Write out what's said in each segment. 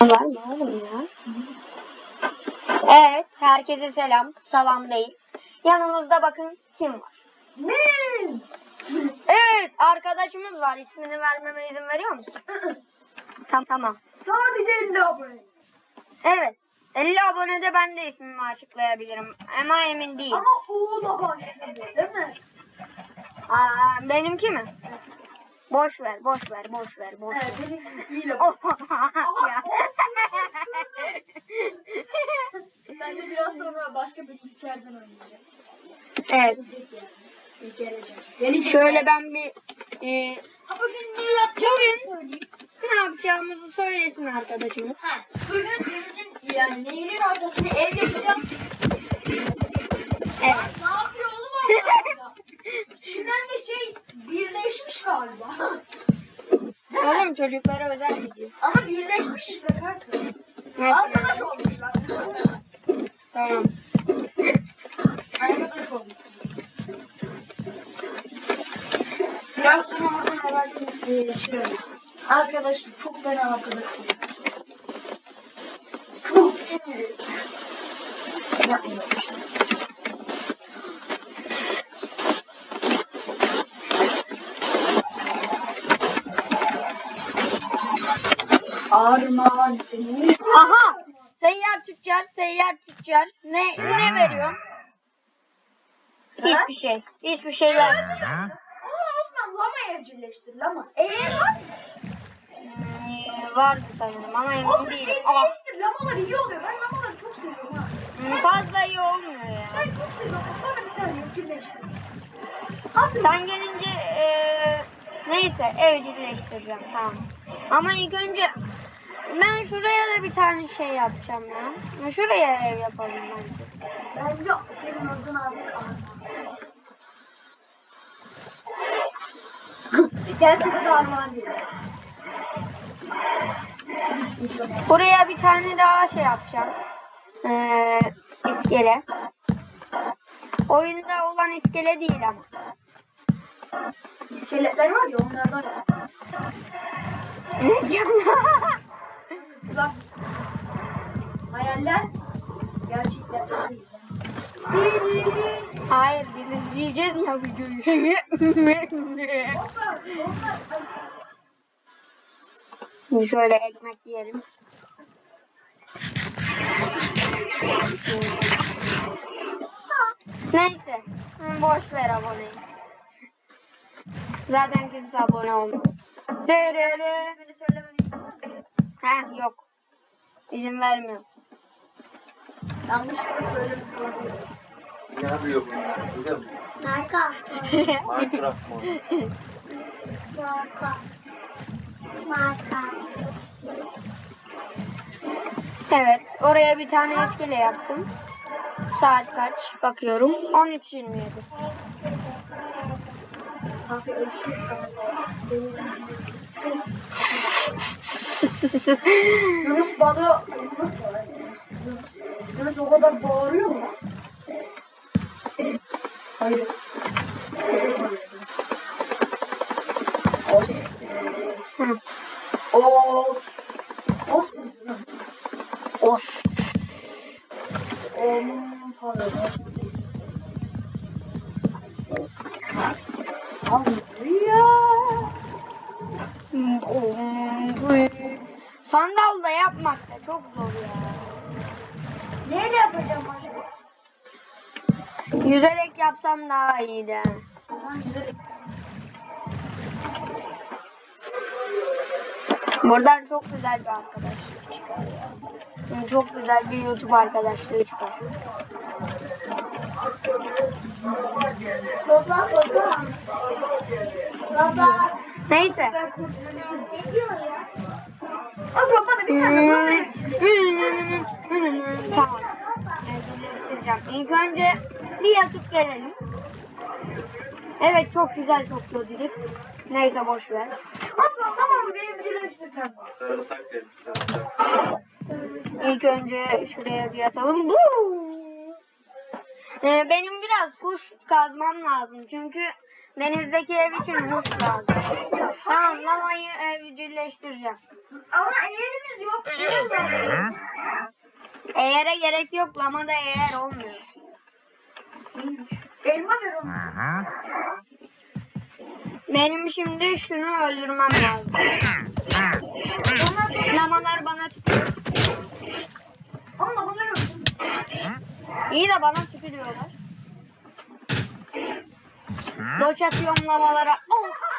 Var mı oğlum ya? Evet, herkese selam. Salam değil. Yanımızda bakın kim var? Evet, arkadaşımız var. İsmini vermeme izin veriyor musun? tamam, tamam. Sadece 50 abone. Evet, 50 abonede ben de ismimi açıklayabilirim. Ama emin değilim. Ama U da değil mi? Aa, benimki mi? Boş ver, boş ver, boş ver, boş ver. Evet benim iyi laf. Ya. Ben de biraz sonra başka bilgisayardan oynayacağım. evet. Gelecek yani. Gelecek. Gelecek. Şöyle ben bir e, Ha, Bugün ne yapacağımı söyleyeyim. ne yapacağımızı söylesin arkadaşımız. Ha, bugün denizin yani nehrin ortasına ev yapacağım. Evet. Ne yapıyor oğlum Allah Çimen ve şey Oğlum çocuklara özel video. Ama birleşmiş işte kanka. Nasıl? Arkadaş olmuşlar. Tamam. Arkadaş olmuşlar. Biraz sonra oradan haberleri paylaşıyoruz. Arkadaşlar çok fena arkadaş olduk. Çok iyi. Yapmıyorum. Armağan senin. Aha! Seyyar tüccar, seyyar tüccar. Ne ne veriyor? Hiçbir şey. Hiçbir şey vermiyor. Ama Osman lama evcilleştir lama. Eee var. Hmm, vardı sanırım ama emin Oğlum değilim. Ah, evcilleştir. Lamalar iyi oluyor. Ben lamaları çok seviyorum ha. fazla iyi olmuyor ya. Ben çok seviyorum. Bana bir tane evcilleştir. Sen gelince eee, neyse evcilleştireceğim tamam. Ama ilk önce ben şuraya da bir tane şey yapacağım ya. Şuraya ev yapalım bence. Bence senin adın abi Gerçekten armağan değil. Buraya bir tane daha şey yapacağım. Ee, iskele. Oyunda olan iskele değil ama. İskeletler var ya onlardan. Ne diyorsun? Bak. Hayaller gerçekler. Hayır biz izleyeceğiz ya videoyu. Şimdi şöyle ekmek yiyelim. Neyse. Boş ver aboneyi. Zaten kimse abone olmaz. Dırırı. Ha yok. İzin vermiyor. Yanlışlıkla söylemiş olabilirim. Ne yapıyor bunlar? Güzel mi? Marka. Minecraft mı? Marka. Marka. evet. Oraya bir tane iskele yaptım. Saat kaç? Bakıyorum. 13.27. Kanka ölçüyor. Yunus bana Yunus o kadar bağırıyor mu? Hayır. Hı. Of. Of. Of. Om Yüzerek yapsam daha iyiydi. Buradan çok güzel bir arkadaşlık çıkar. Çok güzel bir YouTube arkadaşlığı çıkar. Baba baba. Baba. Neyse. O bana bir tane bana verin. tamam. İlk önce bir yatıp gelelim. Evet çok güzel toplu drift. Neyse boş ver. Aslan tamam benim sarımsak. İlk önce şuraya bir yatalım. Buu! Ee, benim biraz kuş kazmam lazım. Çünkü denizdeki ev için huş lazım. Tamam lamayı evcilleştireceğim. Ama eğerimiz yok. Eğere gerek yok lamada eğer olmuyor. Elma ver onu. Benim şimdi şunu öldürmem lazım. Lamalar bana tükürüyor. Ama bunları. İyi de bana tükürüyorlar. Doç atıyorum lavalara. Oh!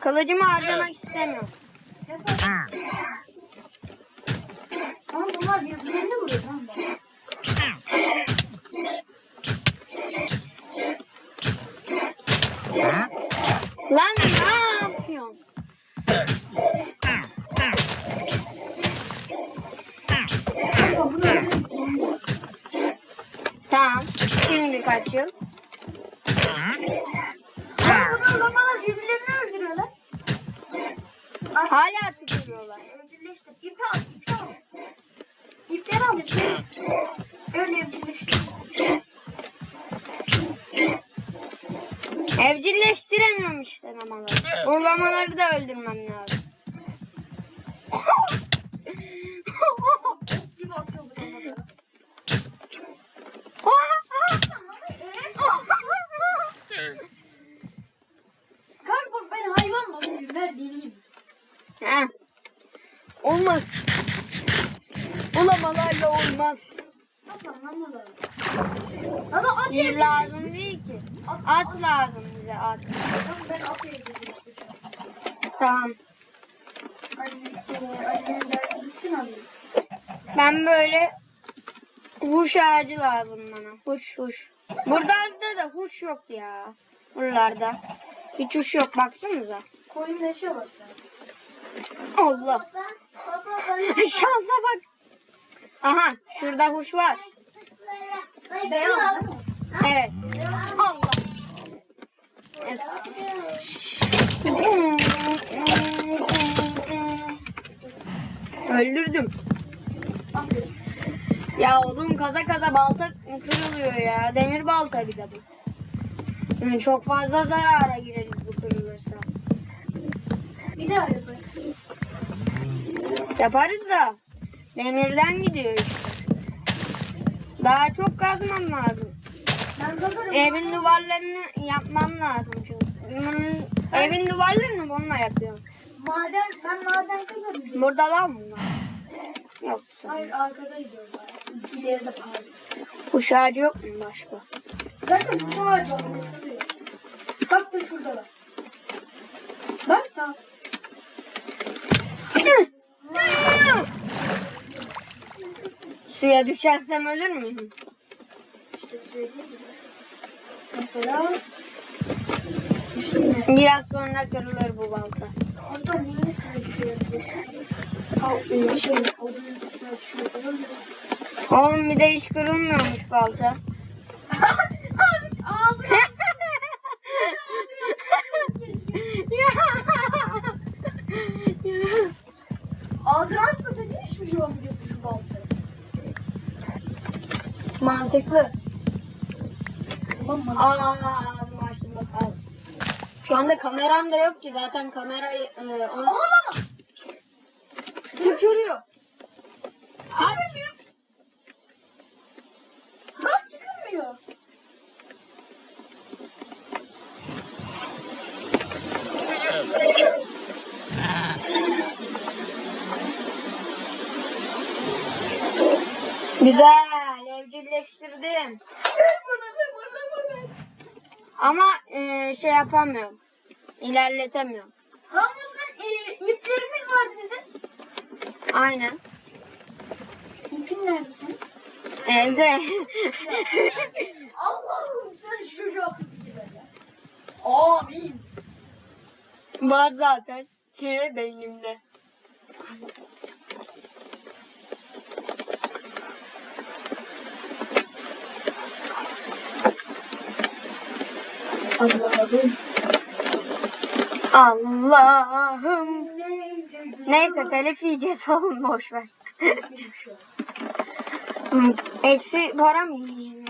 Kılıcımı harcamak istemiyorum. Ama bunlar birbirlerini lan ne yapıyorsun? Tamam. Şimdi kaç yıl? Ama bunlar lamalar birbirlerini öldürüyorlar. Hala tükürüyorlar. Evcilleştir. İpi al, ipi al. Öyle evcilleştir. Evcilleştiremiyorum işte lamaları. O lamaları da öldürmem lazım. Gibi atıyor bu lamaları. Kanka bak ben hayvan bakıyorum. Ver deneyeyim. Heh. Olmaz. Bu lamalarla olmaz. Bak lan lamaları. Hadi at Bir evcilleştir. lazım değil ki. At lazım bize at. Tamam ben at evcilleştir. Tamam. Anne, e, annenin dersi bitsin alayım. Ben böyle huş ağacı lazım bana. Huş huş. Buralarda da huş yok ya. Buralarda. Hiç huş yok baksanıza. Koyun neşe sen. Allah. Şansa bak. Aha şurada huş var. Beyaz değil mi? Evet. Öldürdüm. Ya odun kaza kaza balta kırılıyor ya. Demir balta bir de bu. Yani çok fazla zarara gireriz bu kırılırsa. Bir daha yaparız. Yaparız da demirden gidiyor işte. Daha çok kazmam lazım. Ben kazarım. Evin duvarlarını yapmam lazım çünkü. Evin duvarlarını bununla yapıyorum. Maden, ben maden kazarım. Burada lan mı var? Yok. Hayır arkada gidiyorlar. Pardon. Kuş ağacı yok mu başka? Zaten bu şu ağacı alıyor. Bak da şuradalar. Bak sağ. Suya düşersem ölür müyüm? İşte söyleyeyim. Mesela Biraz sonra kırılır bu balta. Orada niye üstüne düşüyorsun. Oğlum bir de hiç kırılmıyormuş balta. Mantıklı. Aa, ağzımı açtım bakalım. Şu anda kameram da yok ki zaten kamerayı e, onu tükürüyor. Aç. Bak çıkmıyor. Güzel evcilleştirdim. Ama e, şey yapamıyorum. İlerletemiyorum. Hamurdan e, iplerimiz vardı bizim. Aynen. İpin nerede senin? Evde. Allah'ım sen şu çocuğa Amin. Var zaten. He beynimde. Allah'ım. Allah'ım. Neyse telif yiyeceğiz oğlum boş ver. Eksi para mı yiyeyim?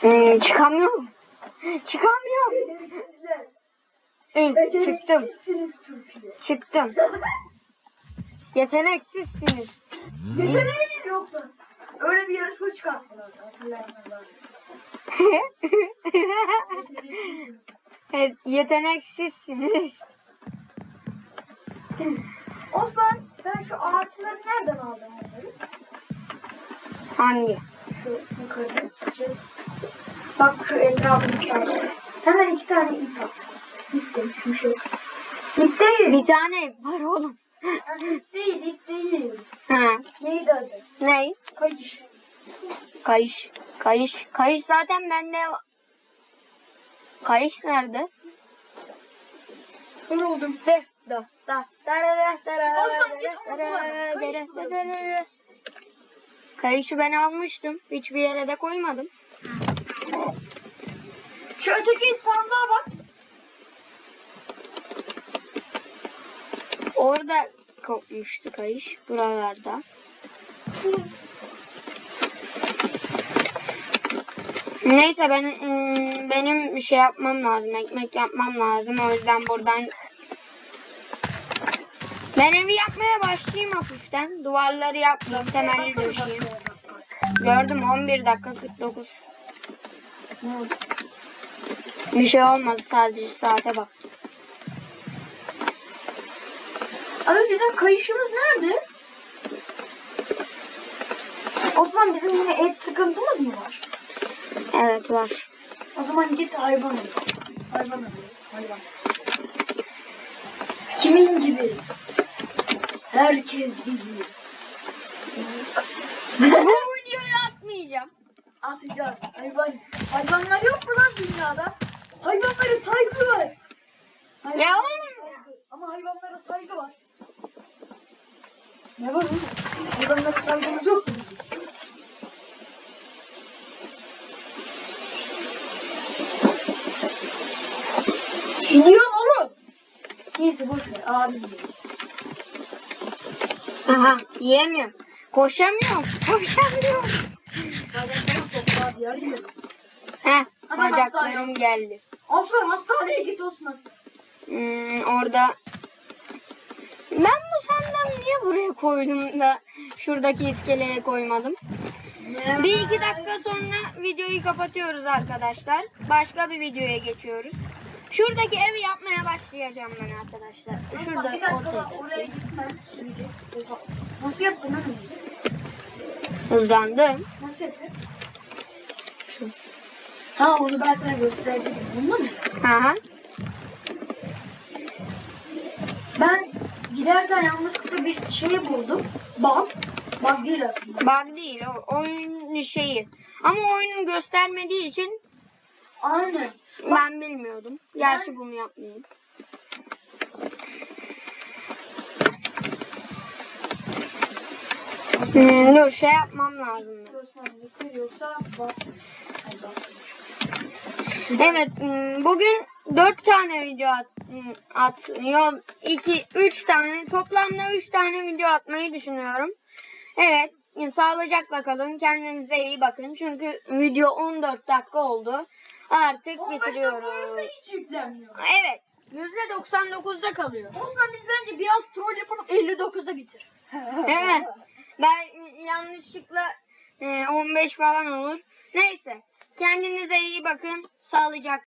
Hmm, çıkamıyorum. Çıktım. Çıktım. Yeteneksizsiniz. Yeteneğiniz yok lan. Öyle bir yarışma çıkarttılar. Hatırlayanlar. Evet, Yeteneksizsiniz. Osman sen şu ağaçları nereden aldın onları? Hangi? Şu yukarıda. Şu. Bak şu etrafını çarptı. Hemen iki tane ip at. İp değil şu şey. İp değil. Bir tane var oğlum. İp değil ip değil. Ha. Neydi adı? Ney? Kayış. Kayış. Kayış. Kayış zaten bende Kayış nerede? Yoruldum. De. Da. Da. Da. Da. Da. Da. Osman, git Da. onu Da. kullan. Da. Kayış Da. kullan. Da. Da. Da. Kayışı ben almıştım. Hiçbir yere de koymadım. Şu öteki sandığa bak. Orada kopmuştu kayış. Buralarda. Neyse ben ım, benim bir şey yapmam lazım. Ekmek yapmam lazım. O yüzden buradan ben evi yapmaya başlayayım hafiften. Duvarları yapmayayım. Temelli döşeyim. Gördüm 11 dakika 49. Ne oldu? Bir şey olmadı sadece saate bak. Abi bizim kayışımız nerede? Osman bizim yine et sıkıntımız mı var? Evet var. O zaman git hayvan al. Hayvan al. Hayvan. Kimin gibi? Herkes gibi. Bu videoyu atmayacağım. Atacağız. Hayvan. Hayvanlar yok mu lan dünyada? Hayvanlara saygı var. Hayvanlara Ya oğlum. Ama hayvanlara saygı var. Ne var oğlum? Hayvanlara saygımız yok mu? bizim? Gidiyorum oğlum. Neyse boş ver abi. Aha yiyemiyorum. Koşamıyorum. Koşamıyorum. Bacaklarım çok abi ya gidiyorum. Heh Ama bacaklarım geldi. Osman hastaneye git Osman. Hmm, orada ben bu sandalyeyi niye buraya koydum da şuradaki iskeleye koymadım? Bir iki dakika sonra videoyu kapatıyoruz arkadaşlar. Başka bir videoya geçiyoruz. Şuradaki evi yapmaya başlayacağım ben arkadaşlar. Şurada bir dakika bak oraya gitmem. Nasıl yaptın lan hızlandım. Nasıl yaptın? Şu. Ha onu ben sana gösterdim. Bunda mı? Aha. Ben giderken yanlışlıkla bir şey buldum. Bak. Bak değil aslında. Bug değil o oyun şeyi. Ama oyunun göstermediği için Aynen. Ben bilmiyordum. Gerçi bunu yapmayayım. Hmm, dur şey yapmam lazım. Evet hmm, bugün 4 tane video at, hmm, at yok 2 3 tane toplamda 3 tane video atmayı düşünüyorum. Evet sağlıcakla kalın kendinize iyi bakın çünkü video 14 dakika oldu. Artık 15 dakika olursa bitiriyoruz. hiç yüklenmiyor. Evet %99'da kalıyor. Osman biz bence biraz troll yapalım 59'da bitir. Evet. Ben yanlışlıkla e, 15 falan olur. Neyse. Kendinize iyi bakın. Sağlıcakla.